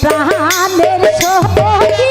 প্রাণের সপকি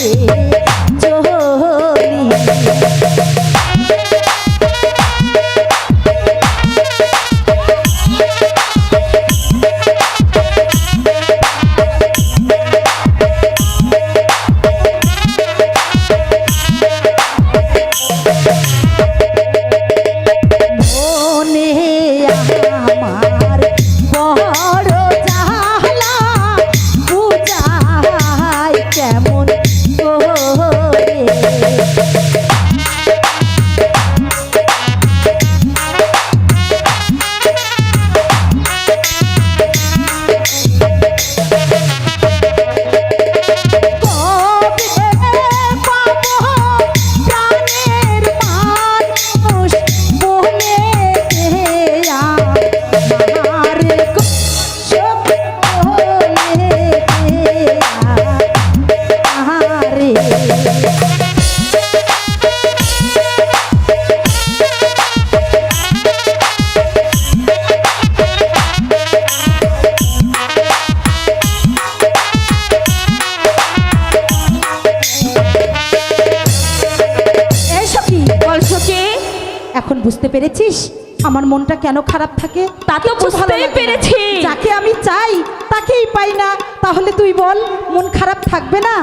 সেই এখন বুঝতে পেরেছিস? আমার মনটা কেন খারাপ থাকে? তা তো বুঝতেই পেরেছি। যাকে আমি চাই তাকেই পাই না। তাহলে তুই বল মন খারাপ থাকবে না?